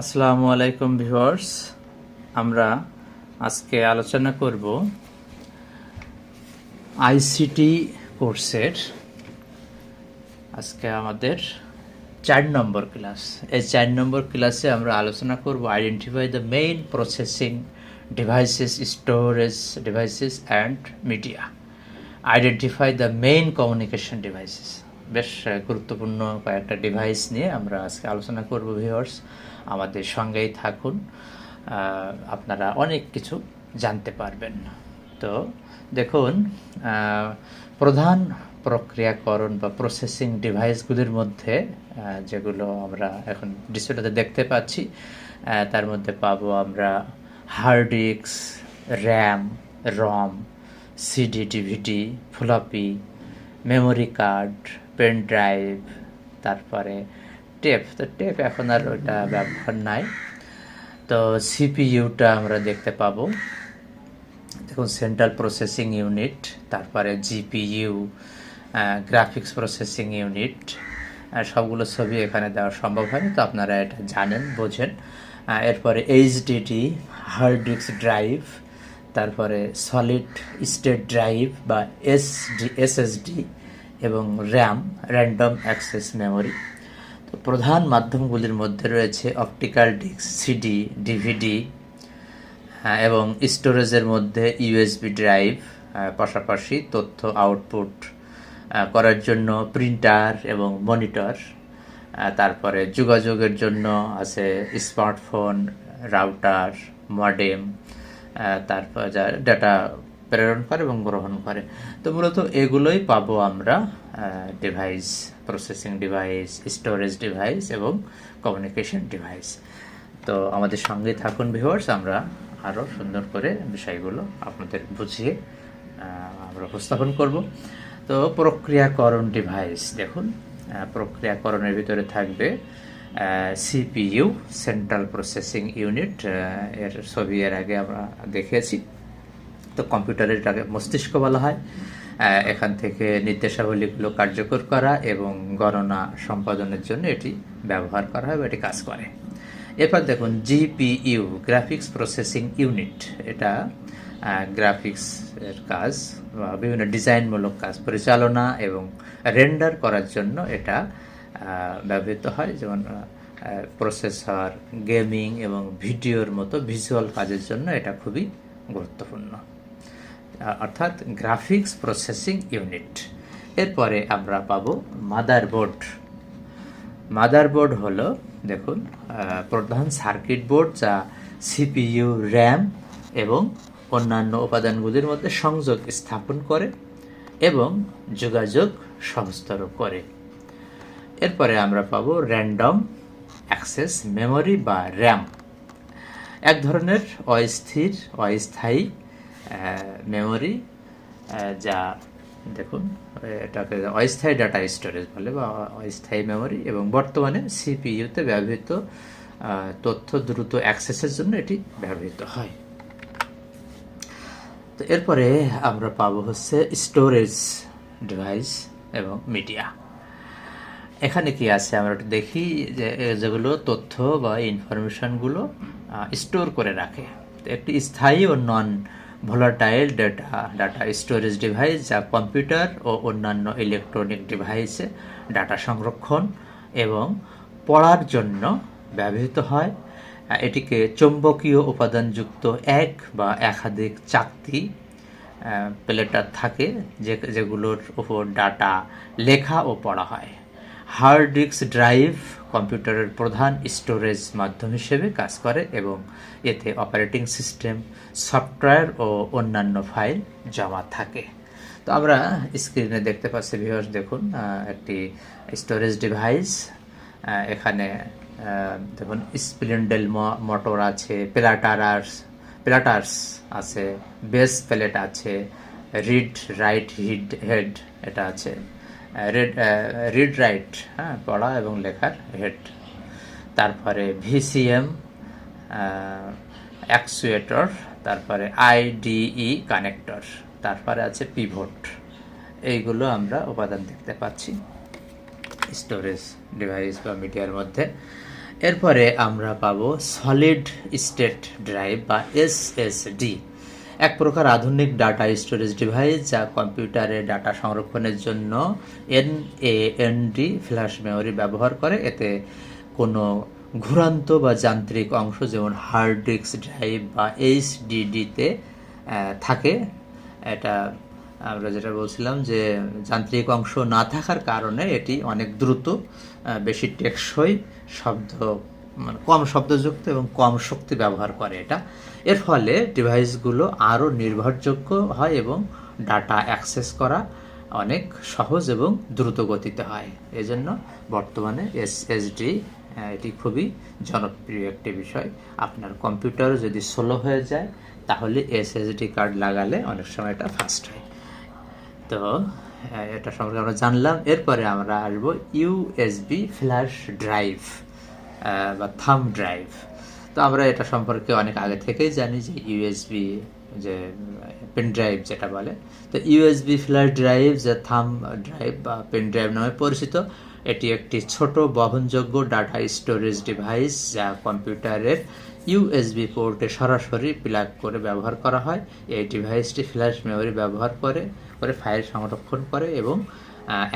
আসসালামু আলাইকুম ভিউয়ার্স। আমরা আজকে আলোচনা করব আইসিটি কোর্সের। আজকে আমাদের চার নম্বর ক্লাস। এই চার নম্বর ক্লাসে আমরা আলোচনা করব identify the main processing devices storage devices and media identify the main communication devices বেশ গুরুত্বপূর্ণ কয়েকটা ডিভাইস নিয়ে আমরা আজকে আলোচনা করব ভিউয়ার্স আমাদের সঙ্গেই থাকুন। আপনারা অনেক কিছু জানতে পারবেন। তো দেখুন প্রধান প্রক্রিয়াকরণ বা প্রসেসিং ডিভাইসগুলির মধ্যে যেগুলো আমরা এখন ডিসপ্লেতে দেখতে পাচ্ছি তার মধ্যে পাবো আমরা hard disk RAM ROM CD DVD floppy memory card pen drive তারপরে টেপ তো টেপ এখন আর ওটা ব্যবহার নাই। তো সিপিইউটা আমরা দেখতে পাবো। দেখুন সেন্ট্রাল প্রসেসিং ইউনিট তারপরে জিপিইউ গ্রাফিক্স প্রসেসিং ইউনিট সবগুলো ছবি এখানে দেওয়া সম্ভব হয়নি, তো আপনারা এটা জানেন, বোঝেন। এরপরে এইচডিডি হার্ড ডিস্ক ড্রাইভ তারপরে সলিড স্টেট ড্রাইভ বা এসডি এসএসডি এবং র্যাম র্যান্ডম অ্যাক্সেস মেমোরি তো প্রধান মাধ্যমগুলির মধ্যে রয়েছে অপটিক্যাল ডিস্ক সিডি ডিভিডি এবং স্টোরেজের মধ্যে ইউএসবি ড্রাইভ পাশাপাশি তথ্য আউটপুট করার জন্য প্রিন্টার এবং মনিটর তারপরে যোগাযোগের জন্য আছে স্মার্টফোন রাউটার মডেম তারপর যা ডাটা প্রেরণ করে এবং গ্রহণ করে। তো মূলত এগুলোই পাবো আমরা device processing device storage device এবং কমিউনিকেশন ডিভাইস তো আমাদের সঙ্গে থাকুন ভিউয়ার্স আমরা আরও সুন্দর করে বিষয়গুলো আপনাদের বুঝিয়ে আমরা উপস্থাপন করব। তো প্রক্রিয়াকরণ ডিভাইস দেখুন প্রক্রিয়াকরণের ভিতরে থাকবে সিপিইউ সেন্ট্রাল প্রসেসিং ইউনিট এর ছবি এর আগে আমরা দেখেছি তো কম্পিউটারের এটাকে মস্তিষ্ক বলা হয়। এখান থেকে নির্দেশাবলীগুলো কার্যকর করা এবং গণনা সম্পাদনের জন্য এটি ব্যবহার করা হয় বা এটি কাজ করে। এরপর দেখুন, জিপিইউ গ্রাফিক্স প্রসেসিং ইউনিট এটা গ্রাফিক্স এর কাজ বা বিভিন্ন ডিজাইনমূলক কাজ, পরিচালনা এবং রেন্ডার করার জন্য এটা ব্যবহৃত হয়। যেমন প্রসেসর গেমিং এবং ভিডিওর মতো ভিজুয়াল কাজের জন্য এটা খুবই গুরুত্বপূর্ণ। অর্থাৎ গ্রাফিক্স প্রসেসিং ইউনিট এরপরে আমরা পাবো মাদারবোর্ড মাদারবোর্ড হলো, দেখুন প্রধান সার্কিট বোর্ড যা সিপিইউ র্যাম এবং অন্যান্য উপাদানগুলির মধ্যে সংযোগ স্থাপন করে এবং যোগাযোগ সহজতর করে। এরপরে আমরা পাবো র্যান্ডম অ্যাক্সেস মেমরি বা র্যাম এক ধরনের অস্থির, অস্থায়ী মেমরি যা, দেখুন, এটাকে অস্থায়ী ডাটা স্টোরেজ বলে বা অস্থায়ী মেমরি এবং বর্তমানে সিপিইউতে ব্যবহৃত তথ্য দ্রুত অ্যাক্সেসের জন্য এটি ব্যবহৃত হয়। তো এরপরে আমরা পাবো হচ্ছে স্টোরেজ ডিভাইস এবং মিডিয়া এখানে কি আছে? আমরা একটু দেখি যে যেগুলো তথ্য বা ইনফরমেশনগুলো স্টোর করে রাখে। একটি স্থায়ী ও non volatile data data storage device যা কম্পিউটার ও অন্যান্য ইলেকট্রনিক ডিভাইসে ডাটা সংরক্ষণ এবং পড়ার জন্য ব্যবহৃত হয়। এটিকে চৌম্বকীয় উপাদানযুক্ত এক বা একাধিক চাকতি প্লেটার থাকে যে, যেগুলোর উপর ডাটা লেখা ও পড়া হয়। হার্ড ডিস্ক ড্রাইভ কম্পিউটারের প্রধান স্টোরেজ মাধ্যম হিসেবে কাজ করে এবং এতে অপারেটিং সিস্টেম, সফটওয়্যার ও অন্যান্য ফাইল জমা থাকে। তো আমরা স্ক্রিনে দেখতে পাচ্ছি ভিউয়ার্স দেখুন একটি স্টোরেজ ডিভাইস এখানে দেখুন স্প্লিন্ডেল মোটর আছে প্লাটারার্স প্লাটার্স আছে বেস প্লেট আছে রিড রাইট হিড হেড এটা আছে। রেড রিড রাইট হ্যাঁ পড়া এবং লেখার হেড তারপরে ভিসিএম অ্যাকচুয়েটর তারপরে আইডিই কানেক্টর তারপরে আছে পিভট এইগুলো আমরা উপাদান দেখতে পাচ্ছি স্টোরেজ ডিভাইস বা মিডিয়ার মধ্যে। এরপরে আমরা পাবো সলিড স্টেট ড্রাইভ বা এসএসডি এক প্রকার আধুনিক ডাটা স্টোরেজ ডিভাইস যা কম্পিউটারে ডাটা সংরক্ষণের জন্য এনএএনডি ফ্ল্যাশ মেমোরি ব্যবহার করে। এতে কোনো ঘুরান্ত বা যান্ত্রিক অংশ যেমন হার্ড ডিস্ক ড্রাইভ বা এইচডিডিতে থাকে। এটা আমরা যেটা বলছিলাম যে যান্ত্রিক অংশ না থাকার কারণে এটি অনেক দ্রুত বেশি টেকসই শব্দ মানে কম শব্দযুক্ত এবং কম শক্তি ব্যবহার করে এটা। এর ফলে ডিভাইসগুলো আরও নির্ভরযোগ্য হয় এবং ডাটা অ্যাক্সেস করা অনেক সহজ এবং দ্রুত গতিতে হয়। এজন্য বর্তমানে এসএসডি, এটি খুবই জনপ্রিয় একটি বিষয়। আপনার কম্পিউটার যদি স্লো হয়ে যায়, তাহলে এসএসডি কার্ড লাগালে অনেক সময় এটা ফাস্ট হয়। তো এটা সম্পর্কে আমরা জানলাম। এরপরে আমরা আসব ইউএসবি ফ্ল্যাশ ড্রাইভ। বা থাম ড্রাইভ তো আমরা এটা সম্পর্কে অনেক আগে থেকেই জানি যে ইউএসবি যে পেন ড্রাইভ যেটা বলে। তো ইউএসবি ফ্ল্যাশ ড্রাইভ যে থাম ড্রাইভ বা পেন ড্রাইভ নামে পরিচিত, এটি একটি ছোট বহনযোগ্য ডাটা স্টোরেজ ডিভাইস যা কম্পিউটারের ইউএসবি পোর্টে সরাসরি প্লাগ করে ব্যবহার করা হয়। এই ডিভাইসটি ফ্ল্যাশ মেমোরি ব্যবহার করে করে ফাইল সংরক্ষণ করে এবং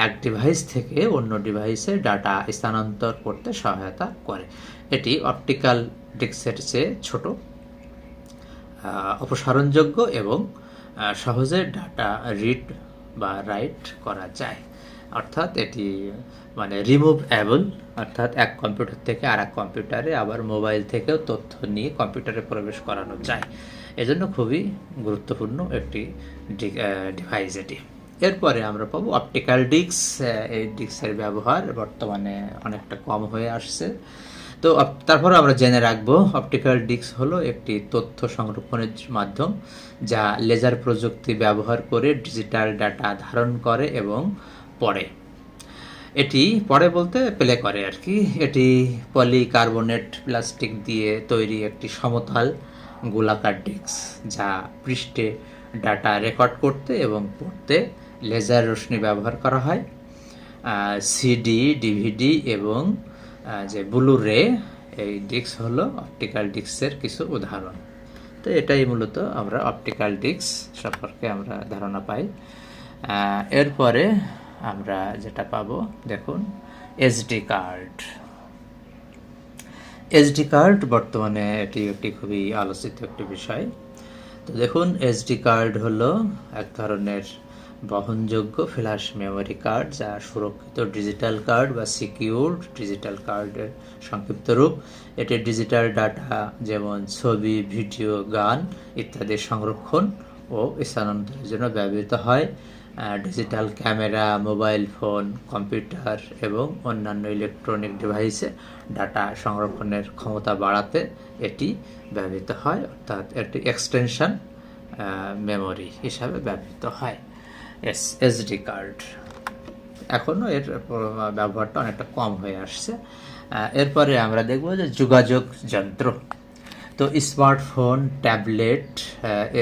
এক ডিভাইস থেকে অন্য ডিভাইসে ডাটা স্থানান্তর করতে সহায়তা করে। এটি অপটিক্যাল ডিস্কের চেয়ে ছোট অপসারণযোগ্য এবং সহজে ডাটা রিড বা রাইট করা যায়। অর্থাৎ এটি মানে রিমুভ অ্যাবল অর্থাৎ এক কম্পিউটার থেকে আর এক কম্পিউটারে আবার মোবাইল থেকেও তথ্য নিয়ে কম্পিউটারে প্রবেশ করানো যায়। এজন্য খুবই গুরুত্বপূর্ণ একটি ডিভাইস এটি। এরপরে আমরা পাবো অপটিক্যাল ডিস্ক এই ডিস্কের ব্যবহার বর্তমানে অনেকটা কম হয়ে আসছে। তো তারপরে আমরা জেনে রাখব অপটিক্যাল ডিস্ক হলো একটি তথ্য সংরক্ষণের মাধ্যম যা লেজার প্রযুক্তি ব্যবহার করে ডিজিটাল ডাটা ধারণ করে এবং পড়ে। এটি পড়ে বলতে প্লে করে আর কি। এটি পলিকার্বনেট প্লাস্টিক দিয়ে তৈরি একটি সমতল গোলাকার ডিস্ক যা পৃষ্ঠে ডাটা রেকর্ড করতে এবং পড়তে লেজার রশ্মি ব্যবহার করা হয় সিডি ডিভিডি এবং যে ব্লু রে এই ডিস্ক হলো অপটিক্যাল ডিস্কের কিছু উদাহরণ। তো এটাই মূলত আমরা অপটিক্যাল ডিস্ক সম্পর্কে আমরা ধারণা পাই। এরপরে আমরা যেটা পাবো, দেখুন এসডি কার্ড এসডি কার্ড বর্তমানে এটি একটি খুবই আলোচিত একটি বিষয়। তো দেখুন এসডি কার্ড হলো এক ধরনের বহনযোগ্য ফ্ল্যাশ মেমরি কার্ড যা সুরক্ষিত ডিজিটাল কার্ড বা সিকিউরড ডিজিটাল কার্ডের সংক্ষিপ্ত রূপ। এটি ডিজিটাল ডাটা যেমন ছবি, ভিডিও, গান ইত্যাদি সংরক্ষণ ও স্থানান্তরের জন্য ব্যবহৃত হয়। Digital camera, mobile phone, computer এবং অন্যান্য ইলেকট্রনিক ডিভাইসে ডাটা সংরক্ষণের ক্ষমতা বাড়াতে এটি ব্যবহৃত হয়। অর্থাৎ একটি এক্সটেনশন মেমোরি হিসাবে ব্যবহৃত হয়। এসডি কার্ড এখনও এর ব্যবহারটা অনেকটা কম হয়ে আসছে। এরপরে আমরা দেখব যে যোগাযোগ যন্ত্র। তো স্মার্টফোন, ট্যাবলেট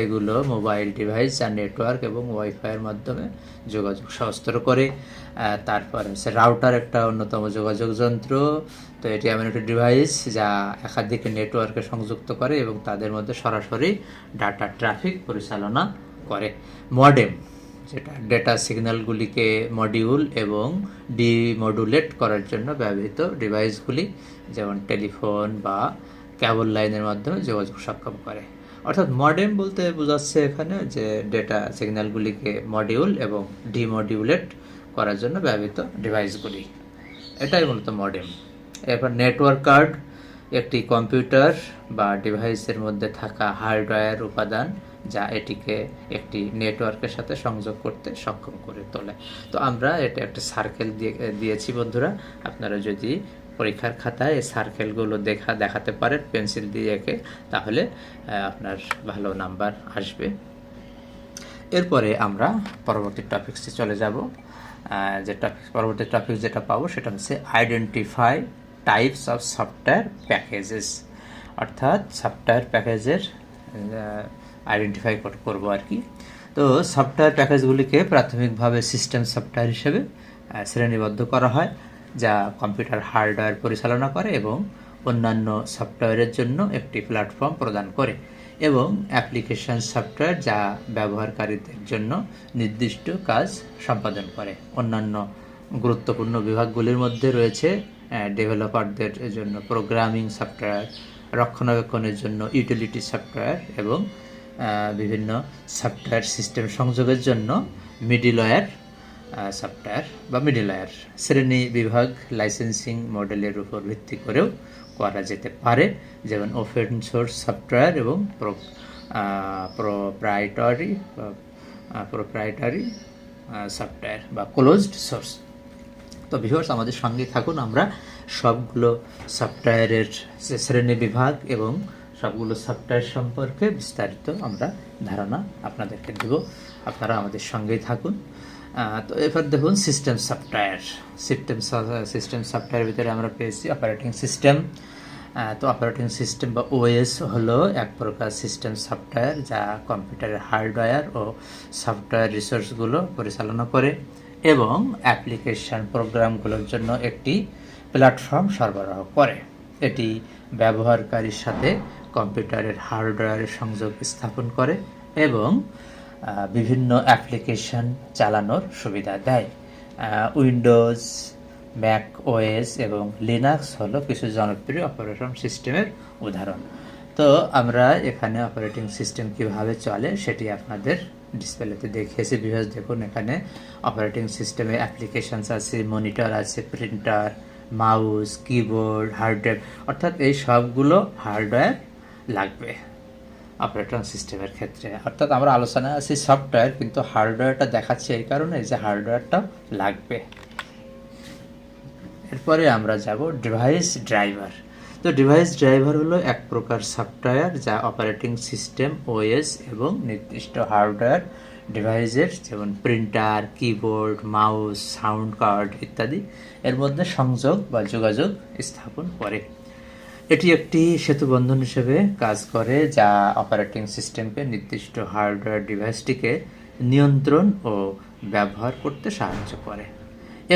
এগুলো মোবাইল ডিভাইস আর নেটওয়ার্ক এবং ওয়াইফাইয়ের মাধ্যমে যোগাযোগ সহস্তর করে। তারপরে হচ্ছে রাউটার একটা অন্যতম যোগাযোগ যন্ত্র। তো এটি এমন একটি ডিভাইস যা একাধিক নেটওয়ার্কে সংযুক্ত করে এবং তাদের মধ্যে সরাসরি ডাটা ট্রাফিক পরিচালনা করে। মডেম যেটা ডেটা সিগন্যালগুলিকে মডিউল এবং ডিমডুলেট করার জন্য ব্যবহৃত ডিভাইসগুলি, যেমন টেলিফোন বা কেবল লাইনের মাধ্যমে যোগাযোগ সক্ষম করে। অর্থাৎ মডেম বলতে বোঝাচ্ছে এখানে যে ডেটা সিগন্যালগুলিকে মডিউল এবং ডিমডিউলেট করার জন্য ব্যবহৃত ডিভাইসগুলি। এটাই মূলত মডেম এরপর নেটওয়ার্ক কার্ড একটি কম্পিউটার বা ডিভাইসের মধ্যে থাকা হার্ডওয়্যার উপাদান যা এটিকে একটি নেটওয়ার্কের সাথে সংযোগ করতে সক্ষম করে তোলে। তো আমরা এটা একটা সার্কেল দিয়ে, দিয়েছি বন্ধুরা। আপনারা যদি পরীক্ষার খাতায় এই সার্কেলগুলো দেখা, দেখাতে পারেন, পেন্সিল দিয়ে এঁকে, তাহলে আপনার ভালো নাম্বার আসবে। এরপরে আমরা পরবর্তী টপিক্সে চলে যাব। যে টপিক পরবর্তী টপিক যেটা পাবো সেটা হচ্ছে identify types of software packages অর্থাৎ সফটওয়্যার প্যাকেজের আইডেন্টিফাই করব আর কি। তো সফটওয়্যার প্যাকেজগুলিকে প্রাথমিকভাবে সিস্টেম সফটওয়্যার হিসেবে শ্রেণীবদ্ধ করা হয়, যা কম্পিউটার হার্ডওয়্যার পরিচালনা করে এবং অন্যান্য সফটওয়্যারের জন্য একটি প্ল্যাটফর্ম প্রদান করে এবং অ্যাপ্লিকেশন সফটওয়্যার যা ব্যবহারকারীদের জন্য নির্দিষ্ট কাজ সম্পাদন করে। অন্যান্য গুরুত্বপূর্ণ বিভাগগুলির মধ্যে রয়েছে ডেভেলপারদের জন্য প্রোগ্রামিং সফটওয়্যার রক্ষণাবেক্ষণের জন্য ইউটিলিটি সফটওয়্যার এবং বিভিন্ন সফটওয়্যার সিস্টেম সংযোগের জন্য মিডিলওয়্যার সফটওয়্যার বা মিডিলওয়্যার শ্রেণি বিভাগ লাইসেন্সিং মডেলের উপর ভিত্তি করেও করা যেতে পারে। যেমন ওপেন সোর্স সফটওয়্যার এবং প্রোপ্রাইটারি প্রোপ্রাইটারি সফটওয়্যার বা ক্লোজড সোর্স তো ভিউয়ার্স আমাদের সঙ্গে থাকুন। আমরা সবগুলো সফটওয়্যারের শ্রেণি বিভাগ এবং সবগুলো সফটওয়্যার সম্পর্কে বিস্তারিত আমরা ধারণা আপনাদেরকে দেব। আপনারা আমাদের সঙ্গেই থাকুন। তো এবার দেখুন সিস্টেম সফটওয়্যার সিস্টেম সিস্টেম সফটওয়্যারের ভিতরে আমরা পেয়েছি অপারেটিং সিস্টেম তো অপারেটিং সিস্টেম বা ওএস হলো এক প্রকার সিস্টেম সফটওয়্যার যা কম্পিউটারের হার্ডওয়্যার ও সফটওয়্যার রিসোর্সগুলো পরিচালনা করে এবং অ্যাপ্লিকেশন প্রোগ্রামগুলোর জন্য একটি প্ল্যাটফর্ম সরবরাহ করে। এটি ব্যবহারকারীর সাথে কম্পিউটারের হার্ডওয়্যারের সংযোগ স্থাপন করে এবং বিভিন্ন অ্যাপ্লিকেশন চালানোর সুবিধা দেয়। উইন্ডোজ, ম্যাক ওএস এবং লিনাক্স হলো কিছু জনপ্রিয় অপারেশন সিস্টেমের উদাহরণ। তো আমরা এখানে অপারেটিং সিস্টেম কীভাবে চলে সেটি আপনাদের ডিসপ্লেতে দেখিয়েছি। বিভাজ দেখুন, এখানে অপারেটিং সিস্টেমে অ্যাপ্লিকেশনস আছে, মনিটর আছে, printer, mouse, keyboard hard drive অর্থাৎ এই সবগুলো হার্ডওয়্যার লাগবে অপারেটিং সিস্টেমের ক্ষেত্রে। অর্থাৎ আমরা আলোচনায় আছি সফটওয়্যার কিন্তু হার্ডওয়্যারটা দেখাচ্ছে এই কারণে যে হার্ডওয়্যারটা লাগবে। এরপরে আমরা যাব ডিভাইস ড্রাইভার তো ডিভাইস ড্রাইভার হলো এক প্রকার সফটওয়্যার যা অপারেটিং সিস্টেম ওএস এবং নির্দিষ্ট হার্ডওয়্যার ডিভাইসের যেমন printer keyboard mouse sound card ইত্যাদি এর মধ্যে সংযোগ বা যোগাযোগ স্থাপন করে। এটি একটি সেতুবন্ধন হিসেবে কাজ করে, যা অপারেটিং সিস্টেমকে নির্দিষ্ট হার্ডওয়্যার ডিভাইসটিকে নিয়ন্ত্রণ ও ব্যবহার করতে সাহায্য করে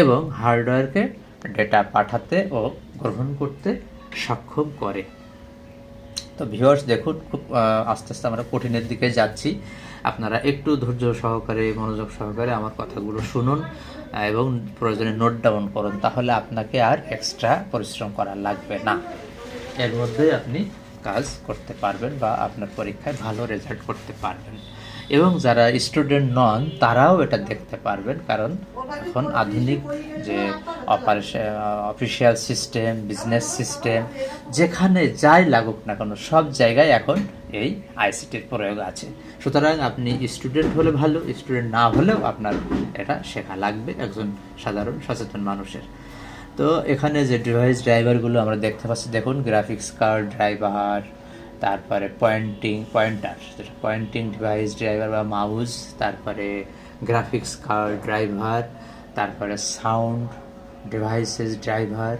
এবং হার্ডওয়্যারকে ডেটা পাঠাতে ও গ্রহণ করতে সক্ষম করে। তো ভিউয়ার্স দেখুন, খুব আস্তে আস্তে আমরা কঠিনের দিকে যাচ্ছি। আপনারা একটু ধৈর্য সহকারে, মনোযোগ সহকারে আমার কথাগুলো শুনুন এবং প্রয়োজনে নোট ডাউন করুন, তাহলে আপনাকে আর এক্সট্রা পরিশ্রম করা লাগবে না। এর মধ্যেই আপনি কাজ করতে পারবেন বা আপনার পরীক্ষায় ভালো রেজাল্ট করতে পারবেন। এবং যারা স্টুডেন্ট নন, তারাও এটা দেখতে পারবেন। কারণ এখন আধুনিক যে operation official system business system যেখানে যাই লাগুক না কেন, সব জায়গায় এখন এই আইসিটির প্রয়োগ আছে। সুতরাং আপনি স্টুডেন্ট হলে ভালো স্টুডেন্ট না হলেও আপনার এটা শেখা লাগবে একজন সাধারণ সচেতন মানুষের। তো এখানে যে ডিভাইস ড্রাইভারগুলো আমরা দেখতে পাচ্ছি, দেখুন গ্রাফিক্স কার্ড ড্রাইভার তারপরে pointing pointer pointing device driver বা মাউস তারপরে গ্রাফিক্স কার্ড ড্রাইভার তারপরে সাউন্ড ডিভাইসেস ড্রাইভার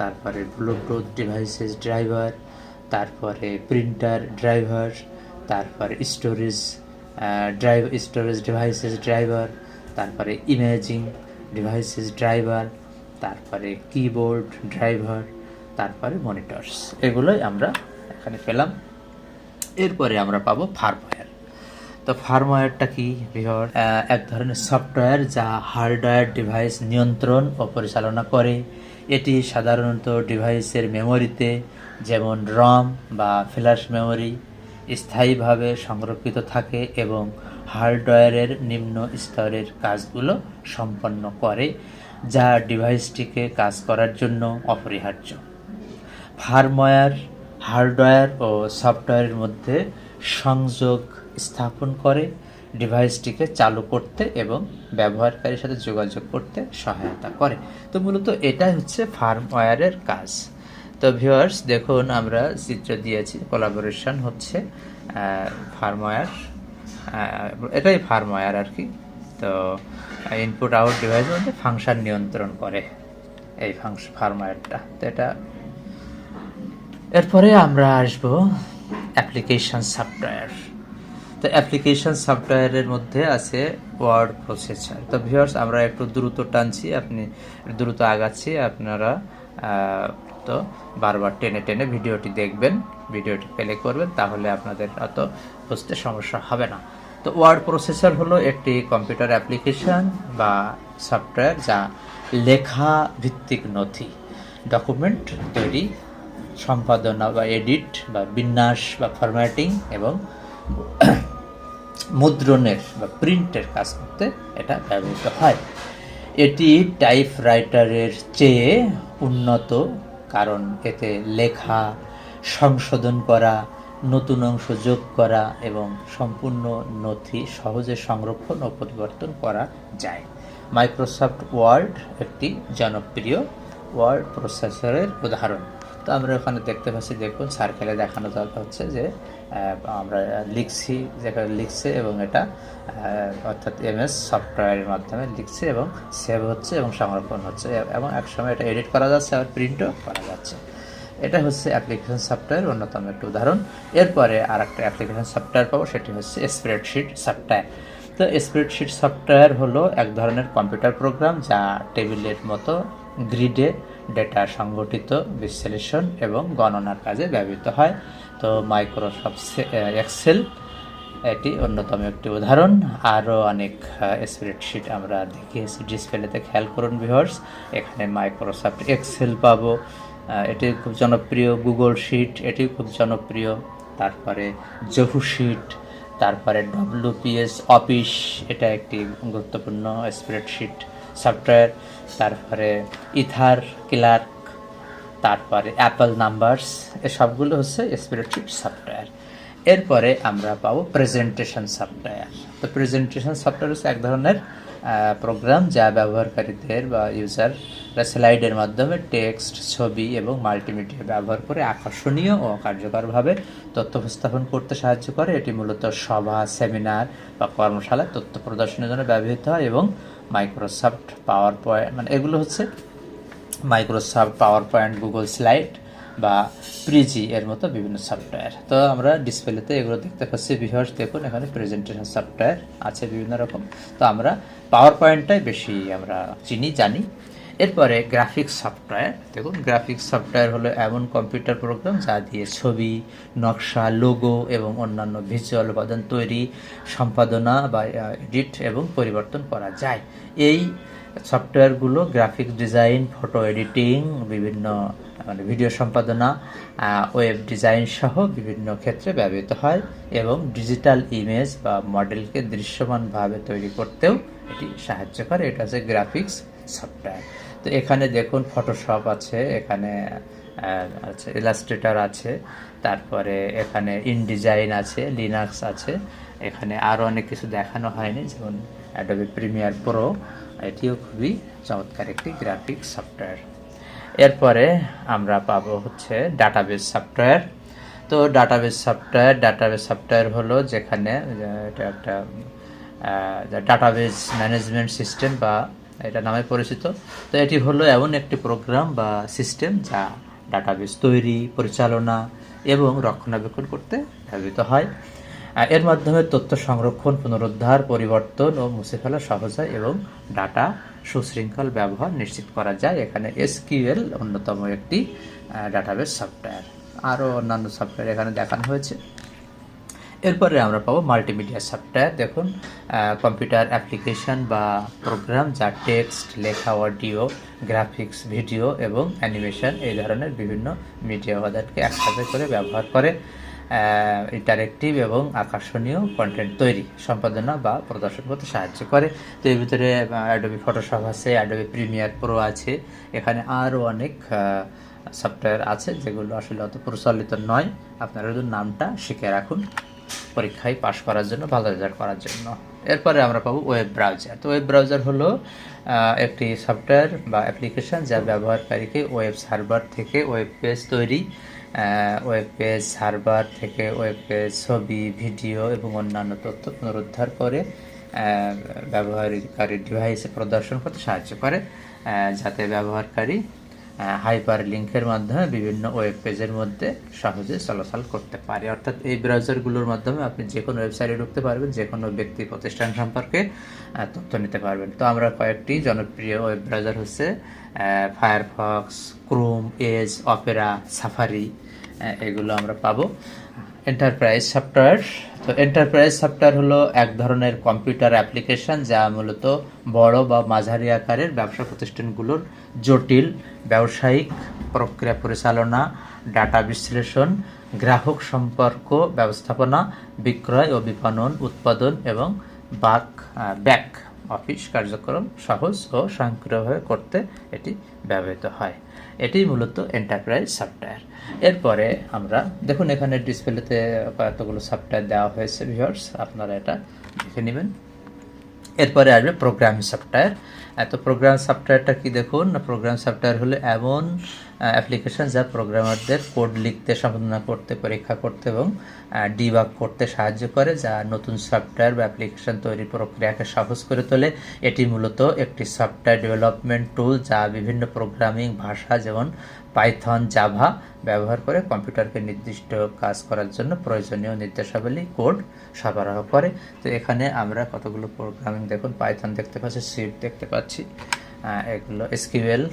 তারপরে ব্লুটুথ ডিভাইসেস ড্রাইভার তারপরে প্রিন্টার ড্রাইভার তারপরে storage drive storage devices driver তারপরে ইমেজিং ডিভাইসেস ড্রাইভার তারপরে কিবোর্ড ড্রাইভার তারপরে মনিটরস এগুলোই আমরা এখানে পেলাম। এরপরে আমরা পাবো ফার্মওয়্যার তো ফার্মওয়্যারটা কি বিহর এক ধরনের সফটওয়্যার যা হার্ডওয়্যার ডিভাইস নিয়ন্ত্রণ ও পরিচালনা করে। এটি সাধারণত ডিভাইসের মেমোরিতে যেমন রম বা ফ্ল্যাশ মেমোরি স্থায়ীভাবে সংরক্ষিত থাকে এবং হার্ডওয়্যারের নিম্ন স্তরের কাজগুলো সম্পন্ন করে, যা ডিভাইসটিকে কাজ করার জন্য অপরিহার্য। ফার্মওয়্যার, হার্ডওয়্যার ও সফটওয়্যারের মধ্যে সংযোগ স্থাপন করে ডিভাইসটিকে চালু করতে এবং ব্যবহারকারীর সাথে যোগাযোগ করতে সহায়তা করে। তো মূলত এটাই হচ্ছে ফার্মওয়্যারের কাজ। তো ভিউয়ার্স, দেখুন আমরা চিত্র দিয়েছি, কোলাবোরেশন হচ্ছে ফার্মওয়্যার এটাই ফার্মওয়্যার আর কি। তো ইনপুট আউট ডিভাইসের মধ্যে ফাংশন নিয়ন্ত্রণ করে এই ফাংশন ফার্মওয়্যারটা তো এটা, এরপরে আমরা আসব অ্যাপ্লিকেশন সফটওয়্যার তো অ্যাপ্লিকেশন সফটওয়্যারের মধ্যে আছে ওয়ার্ড প্রসেসর তো ভিউয়ার্স আমরা একটু দ্রুত টানছি, আপনি দ্রুত আগাচ্ছি, আপনারা তো বারবার টেনে টেনে ভিডিওটি দেখবেন, ভিডিওটি প্লে করবেন, তাহলে আপনাদের অত বুঝতে সমস্যা হবে না। তো ওয়ার্ড প্রসেসর হলো একটি কম্পিউটার অ্যাপ্লিকেশন বা সফটওয়্যার যা লেখা ভিত্তিক নথি, ডকুমেন্ট তৈরি, সম্পাদনা বা এডিট বা বিন্যাস বা ফরম্যাটিং এবং মুদ্রণের বা প্রিন্টের কাজ করতে এটা ব্যবহৃত হয়। এটি টাইপরাইটারের চেয়ে উন্নত কারণ এতে লেখা, সংশোধন করা, নতুন অংশ যোগ করা এবং সম্পূর্ণ নথি সহজে সংরক্ষণ ও পরিবর্তন করা যায়। মাইক্রোসফট ওয়ার্ড একটি জনপ্রিয় ওয়ার্ড প্রসেসরের উদাহরণ। তো আমরা ওখানে দেখতে পাচ্ছি, দেখুন সার্কেলে দেখানো হচ্ছে যে আমরা লিখছি যেখানে লিখছে এবং এটা অর্থাৎ এমএস সফটওয়্যারের মাধ্যমে লিখছে এবং সেভ হচ্ছে এবং সংরক্ষণ হচ্ছে। এবং একসময় এটা এডিট করা যাচ্ছে আবার প্রিন্টও করা যাচ্ছে। এটা হচ্ছে অ্যাপ্লিকেশন সফটওয়্যার অন্যতম একটি উদাহরণ। এরপরে আর একটা অ্যাপ্লিকেশন সফটওয়্যার পাবো, সেটি হচ্ছে স্প্রেডশিট সফটওয়্যার তো স্প্রেডশিট সফটওয়্যার হলো এক ধরনের কম্পিউটার প্রোগ্রাম যা টেবিলের মতো গ্রিডে ডেটা সংগঠিত, বিশ্লেষণ এবং গণনার কাজে ব্যবহৃত হয়। তো মাইক্রোসফট এক্সেল এটি অন্যতম একটি উদাহরণ। আরও অনেক স্প্রেডশিট আমরা দেখিয়েছি। ডিসপ্লেতে খেয়াল করুন ভিউয়ার্স এখানে মাইক্রোসফট এক্সেল পাবো। এটি খুব জনপ্রিয়। গুগল শিট এটি খুব জনপ্রিয়। তারপরে জহু শিট তারপরে ডব্লিউপিএস অফিস এটা একটি গুরুত্বপূর্ণ স্প্রেডশিট সফটওয়্যার তারপরে ইথার ক্লার্ক তারপরে অ্যাপল নাম্বারস এসবগুলো হচ্ছে স্প্রেডশিট সফটওয়্যার এরপরে আমরা পাবো প্রেজেন্টেশন সফটওয়্যার তো প্রেজেন্টেশন সফটওয়্যার হচ্ছে এক ধরনের প্রোগ্রাম যা ব্যবহারকারীদের বা ইউজার স্লাইডের মাধ্যমে টেক্সট ছবি এবং মাল্টিমিডিয়া ব্যবহার করে আকর্ষণীয় ও কার্যকরভাবে তথ্য উপস্থাপন করতে সাহায্য করে। এটি মূলত সভা সেমিনার বা কর্মশালায় তথ্য প্রদর্শনের জন্য ব্যবহৃত হয় এবং মাইক্রোসফট পাওয়ার পয়েন্ট মানে এগুলো হচ্ছে Microsoft PowerPoint Google slide বা প্রিজি এর মতো বিভিন্ন সফটওয়্যার তো আমরা ডিসপ্লেতে এগুলো দেখতে পাচ্ছি ভিউয়ার্স দেখুন, এখানে প্রেজেন্টেশন সফটওয়্যার আছে বিভিন্ন রকম। তো আমরা পাওয়ার পয়েন্টটাই বেশি আমরা চিনি, জানি। এরপরে গ্রাফিক্স সফটওয়্যার দেখুন গ্রাফিক্স সফটওয়্যার হলো এমন কম্পিউটার প্রোগ্রাম যা দিয়ে ছবি, নকশা লোগো এবং অন্যান্য ভিজুয়াল উপাদান তৈরি, সম্পাদনা বা এডিট এবং পরিবর্তন করা যায়। এই সফটওয়্যারগুলো গ্রাফিক ডিজাইন ফটো এডিটিং বিভিন্ন মানে ভিডিও সম্পাদনা ওয়েব ডিজাইন সহ বিভিন্ন ক্ষেত্রে ব্যবহৃত হয় এবং ডিজিটাল ইমেজ বা মডেলকে দৃশ্যমানভাবে তৈরি করতেও এটি সাহায্য করে। এটা হচ্ছে গ্রাফিক্স সফটওয়্যার তো এখানে দেখুন ফটোশপ আছে, এখানে আছে ইলাস্ট্রেটর আছে, তারপরে এখানে ইনডিজাইন আছে লিনাক্স আছে, এখানে আরও অনেক কিছু দেখানো হয়নি, যেমন অ্যাডোবি প্রিমিয়ার প্রো এটিও খুবই চমৎকার একটি গ্রাফিক সফটওয়্যার এরপরে আমরা পাবো হচ্ছে ডাটাবেস সফটওয়্যার তো ডাটাবেস সফটওয়্যার ডাটাবেস সফটওয়্যার হলো যেখানে এটা একটা ডাটাবেস ম্যানেজমেন্ট সিস্টেম বা এটা নামে পরিচিত। তো এটি হলো এমন একটি প্রোগ্রাম বা সিস্টেম যা ডাটাবেস তৈরি, পরিচালনা এবং রক্ষণাবেক্ষণ করতে ব্যবহৃত হয়। এর মাধ্যমে তথ্য সংরক্ষণ, পুনরুদ্ধার, পরিবর্তন ও মুছে ফেলা সহজ হয় এবং ডাটা সুশৃঙ্খল ব্যবহার নিশ্চিত করা যায়। এখানে এসকিউএল অন্যতম একটি ডাটাবেস সফটওয়্যার আরও অন্যান্য সফটওয়্যার এখানে দেখানো হয়েছে। এরপরে আমরা পাবো মাল্টিমিডিয়া সফটওয়্যার দেখুন কম্পিউটার অ্যাপ্লিকেশন বা প্রোগ্রাম যা টেক্সট লেখা অডিও গ্রাফিক্স ভিডিও এবং অ্যানিমেশন এই ধরনের বিভিন্ন মিডিয়া উপাদানকে একসাথে করে ব্যবহার করে। ইন্টারেক্টিভ এবং আকর্ষণীয় কন্টেন্ট তৈরি, সম্পাদনা বা প্রদর্শন করতে সাহায্য করে। তো এর ভিতরে অ্যাডোবি ফটোশপ আছে অ্যাডোবি প্রিমিয়ার প্রো আছে। এখানে আরও অনেক সফটওয়্যার আছে যেগুলো আসলে অত প্রচলিত নয়। আপনারা শুধু নামটা শিখে রাখুন পরীক্ষায় পাশ করার জন্য, ভালো রেজাল্ট করার জন্য। এরপরে আমরা পাবো ওয়েব ব্রাউজার তো ওয়েব ব্রাউজার হলো একটি সফটওয়্যার বা অ্যাপ্লিকেশন যা ব্যবহারকারীকে ওয়েব সার্ভার থেকে ওয়েব পেজ তৈরি ওয়েব পেজ সার্ভার থেকে ওয়েব পেজ ছবি ভিডিও এবং অন্যান্য তথ্য পুনরুদ্ধার করে ব্যবহারকারী ডিভাইসে প্রদর্শন করতে সাহায্য করে যাতে ব্যবহারকারী হাইপার লিঙ্কের মাধ্যমে বিভিন্ন ওয়েব পেজের মধ্যে সহজে চলাচল করতে পারে। অর্থাৎ এই ব্রাউজারগুলোর মাধ্যমে আপনি যে কোনো ওয়েবসাইটে ঢুকতে পারবেন যে কোনো ব্যক্তি প্রতিষ্ঠান সম্পর্কে তথ্য নিতে পারবেন। তো আমরা কয়েকটি জনপ্রিয় ওয়েব ব্রাউজার হচ্ছে Firefox Chrome Edge Opera Safari এগুলো আমরা পাবো। এন্টারপ্রাইজ সফটওয়্যার তো এন্টারপ্রাইজ সফটওয়্যার হলো এক ধরনের কম্পিউটার অ্যাপ্লিকেশন যা মূলত বড় বা মাঝারি আকারের ব্যবসা প্রতিষ্ঠানগুলোর জটিল, ব্যবসায়িক প্রক্রিয়া পরিচালনা ডাটা বিশ্লেষণ, গ্রাহক সম্পর্ক ব্যবস্থাপনা, বিক্রয় ও বিপণন, উৎপাদন এবং বাক ব্যাক অফিস কার্যক্রম সহজ ও স্বয়ংক্রিয়ভাবে করতে এটি ব্যবহৃত হয়। এটি মূলত এন্টারপ্রাইজ সফটওয়্যার এরপরে আমরা, দেখুন এখানে ডিসপ্লেতে কতগুলো সফটওয়্যার দেওয়া হয়েছে ভিউয়ার্স আপনারা এটা দেখে নেবেন। এরপরে আসবে প্রোগ্রামিং সফটওয়্যার এত প্রোগ্রাম সফটওয়্যারটা কি দেখুন? না প্রোগ্রাম সফটওয়্যার হলো এমন অ্যাপ্লিকেশন যা প্রোগ্রামারদের কোড লিখতে সম্পাদনা করতে, পরীক্ষা করতে এবং ডিবাগ করতে সাহায্য করে, যা নতুন সফটওয়্যার বা অ্যাপ্লিকেশান তৈরির প্রক্রিয়াকে সহজ করে তোলে। এটি মূলত একটি সফটওয়্যার ডেভেলপমেন্ট টুল যা বিভিন্ন প্রোগ্রামিং ভাষা যেমন পাইথন, জাভা ব্যবহার করে কম্পিউটারকে নির্দিষ্ট কাজ করার জন্য প্রয়োজনীয় নির্দেশাবলী, কোড সরবরাহ করে। তো এখানে আমরা কতগুলো প্রোগ্রামিং দেখুন, পাইথন দেখতে পাচ্ছি সুইফট দেখতে পাচ্ছি এগুলো এসকিউএল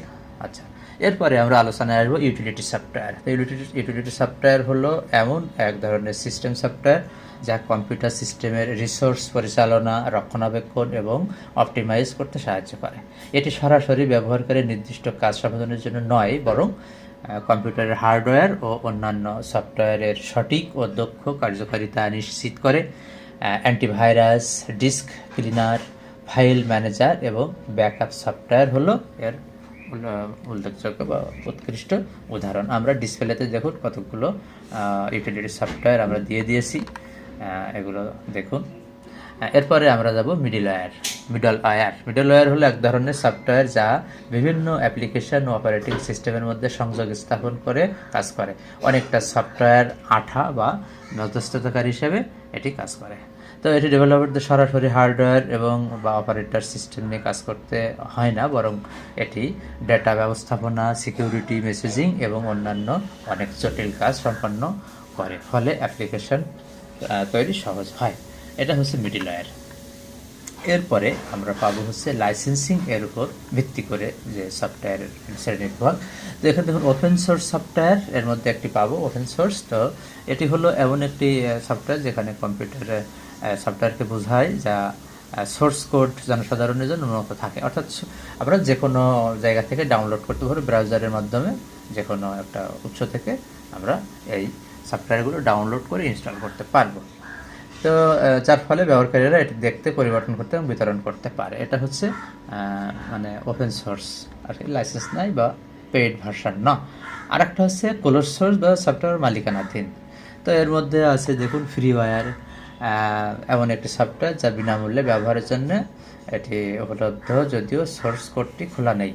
আচ্ছা। এরপরে আমরা আলোচনায় আসব ইউটিলিটি সফটওয়্যার তো ইউটিলিটি ইউটিলিটি সফটওয়্যার হলো এমন এক ধরনের সিস্টেম সফটওয়্যার যা কম্পিউটার সিস্টেমের রিসোর্স পরিচালনা, রক্ষণাবেক্ষণ এবং অপটিমাইজ করতে সাহায্য করে। এটি সরাসরি ব্যবহারকারী নির্দিষ্ট কাজ সম্পাদনের জন্য নয়, বরং কম্পিউটারের হার্ডওয়্যার ও অন্যান্য সফটওয়্যারের সঠিক ও দক্ষ কার্যকারিতা নিশ্চিত করে antivirus disk cleaner file manager এবং ব্যাকআপ সফটওয়্যার হলো এর উল্লেখযোগ্য বা উৎকৃষ্ট উদাহরণ। আমরা ডিসপ্লেতে দেখুন কতগুলো ইউটিলিটি সফটওয়্যার আমরা দিয়ে দিয়েছি। এগুলো দেখুন। এরপরে আমরা যাব middleware middleware middleware হলো এক ধরনের সফটওয়্যার যা বিভিন্ন অ্যাপ্লিকেশন ও অপারেটিং সিস্টেমের মধ্যে সংযোগ স্থাপন করে, কাজ করে। অনেকটা সফটওয়্যার আঠা বা মধ্যস্থতাকারী হিসেবে এটি কাজ করে। তো এটি ডেভেলপারদের সরাসরি হার্ডওয়্যার এবং বা অপারেটর সিস্টেম নিয়ে কাজ করতে হয় না, বরং এটি ডেটা ব্যবস্থাপনা সিকিউরিটি মেসেজিং এবং অন্যান্য অনেক জটিল কাজ সম্পন্ন করে, ফলে অ্যাপ্লিকেশন তৈরি সহজ হয়। এটা হচ্ছে মিডিল ওয়্যার এরপরে আমরা পাবো হচ্ছে লাইসেন্সিং এর উপর ভিত্তি করে যে সফটওয়্যারের শ্রেণীবিভাগ তো এখানে দেখুন ওপেন সোর্স সফটওয়্যার এর মধ্যে একটি পাবো ওপেন সোর্স তো এটি হলো এমন একটি সফটওয়্যার যেখানে কম্পিউটারে সফটওয়্যারকে বোঝায় যা সোর্স কোড জনসাধারণের জন্য উন্নত থাকে। অর্থাৎ আমরা যে কোনো জায়গা থেকে ডাউনলোড করতে পারব ব্রাউজারের মাধ্যমে যে কোনো একটা উৎস থেকে আমরা এই সফটওয়্যারগুলো ডাউনলোড করে ইনস্টল করতে পারব। তো যার ফলে ব্যবহারকারীরা এটি দেখতে, পরিবর্তন করতে এবং বিতরণ করতে পারে। এটা হচ্ছে মানে ওপেন সোর্স আর কি। লাইসেন্স নাই বা পেইড ভার্সন না। আর একটা হচ্ছে ক্লোজ সোর্স বা সফটওয়্যার মালিকানাধীন। তো এর মধ্যে আছে দেখুন ফ্রি ওয়্যার এমন একটি সফটওয়্যার যা বিনামূল্যে ব্যবহারের জন্য এটি উপলব্ধ যদিও সোর্স কোডটি খোলা নেই।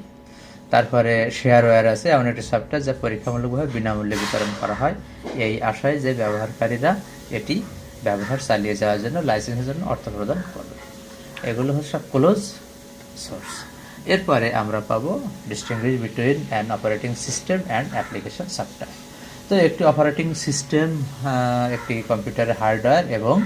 তারপরে শেয়ারওয়্যার আছে, এমন একটি সফটওয়্যার যা পরীক্ষামূলকভাবে বিনামূল্যে বিতরণ করা হয়। এই আশায় যে ব্যবহারকারীরা এটি ব্যবহার চালিয়ে যাওয়ার জন্য লাইসেন্সের জন্য অর্থ প্রদান করবে। এগুলো হচ্ছে সব ক্লোজ সোর্স এরপরে আমরা পাবো distinguish between an operating system and application software তো একটি অপারেটিং সিস্টেম একটি কম্পিউটারের হার্ডওয়্যার এবং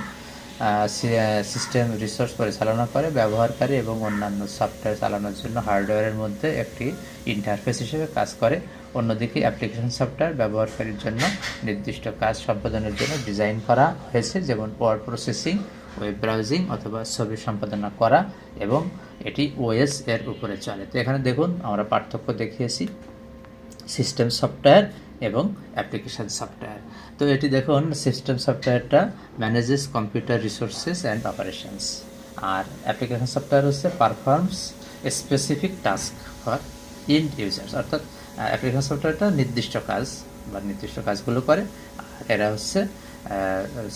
সিস্টেম রিসোর্স পরিচালনা করে, ব্যবহারকারী এবং অন্যান্য সফটওয়্যার চালানোর জন্য হার্ডওয়্যারের মধ্যে একটি ইন্টারফেস হিসেবে কাজ করে। অন্যদিকে অ্যাপ্লিকেশন সফটওয়্যার ব্যবহারকারীর জন্য নির্দিষ্ট কাজ সম্পাদনের জন্য ডিজাইন করা হয়েছে, যেমন ওয়ার্ড প্রসেসিং ওয়েব ব্রাউজিং অথবা ছবি সম্পাদনা করা এবং এটি ওএস এর উপরে চলে। তো এখানে দেখুন আমরা পার্থক্য দেখিয়েছি। সিস্টেম সফটওয়্যার এবং অ্যাপ্লিকেশন সফটওয়্যার। তো এটি দেখুন, সিস্টেম সফটওয়্যারটা manages computer resources and operations R application software হচ্ছে performs specific task for end users অর্থাৎ অ্যাপ্লিকেশন সফটওয়্যারটা নির্দিষ্ট কাজ বা নির্দিষ্ট কাজগুলো করে। আর এরা হচ্ছে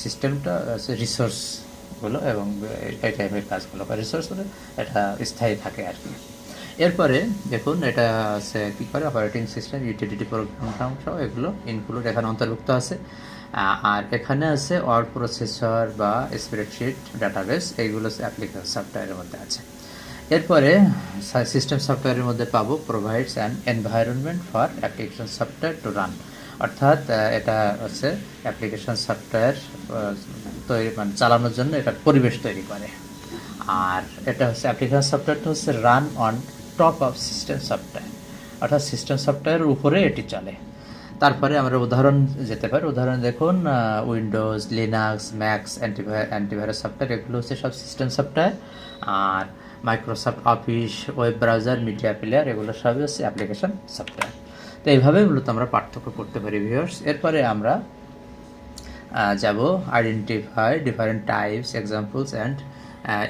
সিস্টেমটা হচ্ছে রিসোর্সগুলো এবং এই টাইপের কাজগুলো করে। রিসোর্স মানে এটা স্থায়ী থাকে আর কি। এরপরে দেখুন, এটা আছে কি করে অপারেটিং সিস্টেম ইউটিলিটি প্রোগ্রাম সহ এগুলো ইনক্লুড এখানে অন্তর্ভুক্ত আছে। আর এখানে আছে ওয়ার্ড প্রসেসর বা স্প্রেডশিট ডাটাবেস এইগুলো অ্যাপ্লিকেশন সফটওয়্যারের মধ্যে আছে। এরপরে সিস্টেম সফটওয়্যারের মধ্যে পাবো provides an environment for application software to run অর্থাৎ এটা হচ্ছে অ্যাপ্লিকেশন সফটওয়্যার তৈরি মানে চালানোর জন্য এটা পরিবেশ তৈরি করে। আর এটা হচ্ছে অ্যাপ্লিকেশন সফটওয়্যারটা হচ্ছে run on top of system software অর্থাৎ সিস্টেম সফটওয়্যারের উপরে এটি চলে। তারপরে আমরা উদাহরণ যেতে পারি। উদাহরণ দেখুন উইন্ডোজ লিনাক্স ম্যাক্স অ্যান্টিভাই অ্যান্টিভাইরাস সফটওয়্যার এগুলো হচ্ছে সব সিস্টেম সফটওয়্যার আর Microsoft Office web browser media player এগুলো সবই হচ্ছে অ্যাপ্লিকেশন সফটওয়্যার তো এইভাবে মূলত আমরা পার্থক্য করতে পারি ভিউয়ার্স এরপরে আমরা যাব identify different types examples and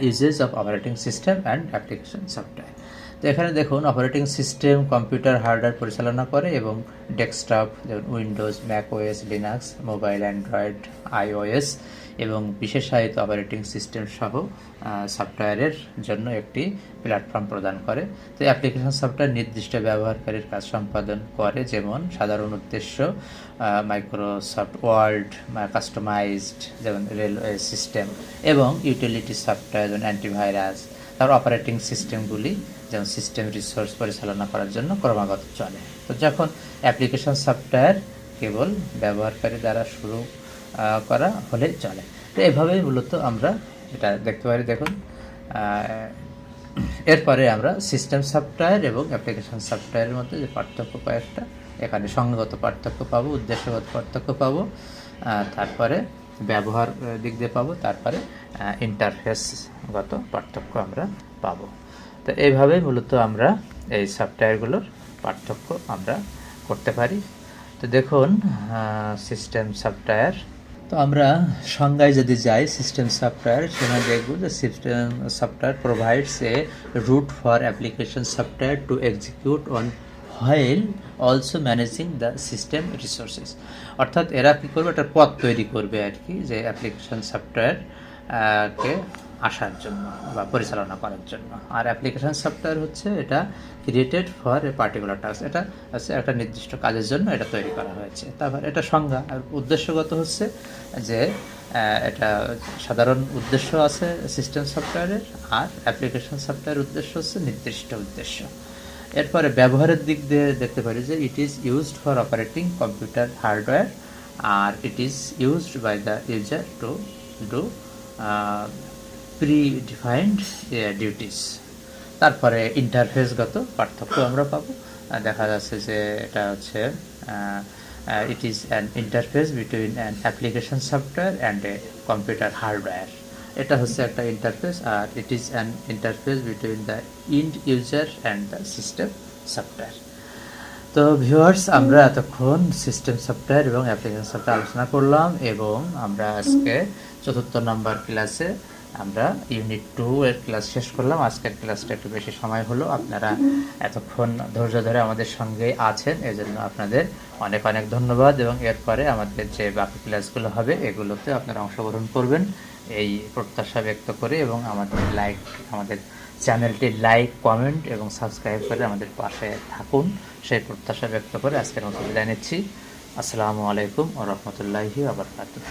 uses of operating system and application software তো এখানে দেখুন অপারেটিং সিস্টেম কম্পিউটার হার্ডওয়্যার পরিচালনা করে এবং ডেস্কটপ যেমন Windows Mac Linux mobile Android iOS এবং বিশেষায়িত অপারেটিং সিস্টেম সহ সফটওয়্যারের জন্য একটি প্ল্যাটফর্ম প্রদান করে। তো অ্যাপ্লিকেশন সফটওয়্যার নির্দিষ্ট ব্যবহারকারীর কাজ সম্পাদন করে, যেমন সাধারণ উদ্দেশ্য মাইক্রোসফট ওয়ার্ল্ড কাস্টমাইজড যেমন রেলওয়ে সিস্টেম এবং ইউটিলিটি সফটওয়্যার যেমন অ্যান্টিভাইরাস তার অপারেটিং সিস্টেমগুলি যেমন সিস্টেম রিসোর্স পরিচালনা করার জন্য ক্রমাগত চলে। তো যখন অ্যাপ্লিকেশন সফটওয়্যার কেবল ব্যবহারকারী দ্বারা শুরু করা হলে চলে। তো এভাবেই মূলত আমরা এটা দেখতে পারি, দেখুন। এরপরে আমরা সিস্টেম সফটওয়্যার এবং অ্যাপ্লিকেশন সফটওয়্যারের মধ্যে যে পার্থক্য কয়েকটা, এখানে সঙ্গত পার্থক্য পাবো, উদ্দেশ্যগত পার্থক্য পাবো তারপরে ব্যবহার দিক দিয়ে পাবো, তারপরে ইন্টারফেসগত পার্থক্য আমরা পাবো। তো এইভাবেই মূলত আমরা এই সফটওয়্যারগুলোর পার্থক্য আমরা করতে পারি। তো দেখুন সিস্টেম সফটওয়্যার তো আমরা সংজ্ঞায় যদি যাই সিস্টেম সফটওয়্যার সেখানে দেখব যে system software provides a root for application software to execute on while also managing the system resources অর্থাৎ এরা কী করবে? একটা পথ তৈরি করবে আর কি, যে অ্যাপ্লিকেশন সফটওয়্যার কে আসার জন্য বা পরিচালনা করার জন্য। আর অ্যাপ্লিকেশন সফটওয়্যার হচ্ছে এটা created for a particular task এটা হচ্ছে একটা নির্দিষ্ট কাজের জন্য এটা তৈরি করা হয়েছে। তারপর এটা সংজ্ঞা। আর উদ্দেশ্যগত হচ্ছে যে এটা সাধারণ উদ্দেশ্য আছে সিস্টেম সফটওয়্যারের আর অ্যাপ্লিকেশন সফটওয়্যার উদ্দেশ্য হচ্ছে নির্দিষ্ট উদ্দেশ্য। এরপরে ব্যবহারের দিক দিয়ে দেখতে পারি যে it is used for operating computer hardware R it is used by the user to do predefined duties তারপরে ইন্টারফেসগত পার্থক্য আমরা পাবো। দেখা যাচ্ছে যে এটা হচ্ছে it is an interface between an application software and a computer hardware এটা হচ্ছে একটা interface R it is an interface between the end user and the system software তো ভিউয়ার্স আমরা এতক্ষণ সিস্টেম সফটওয়্যার এবং অ্যাপ্লিকেশন সফটওয়্যার আলোচনা করলাম এবং আমরা আজকে চতুর্থ নম্বর ক্লাসে আমরা ইউনিট টু এর ক্লাস শেষ করলাম। আজকের ক্লাসটা একটু বেশি সময় হলো। আপনারা এতক্ষণ ধৈর্য ধরে আমাদের সঙ্গে আছেন। এজন্য আপনাদের অনেক অনেক ধন্যবাদ এবং এরপরে আমাদের যে বাকি ক্লাসগুলো হবে, এগুলোতে আপনারা অংশগ্রহণ করবেন। এই প্রত্যাশা ব্যক্ত করে এবং আমাদের লাইক আমাদের চ্যানেলটি লাইক কমেন্ট এবং সাবস্ক্রাইব করে আমাদের পাশে থাকুন। সেই প্রত্যাশা ব্যক্ত করে আজকের মতো বিদায় নিচ্ছি। আসসালামু আলাইকুম ও রহমতুল্লাহি আবরকাতুহ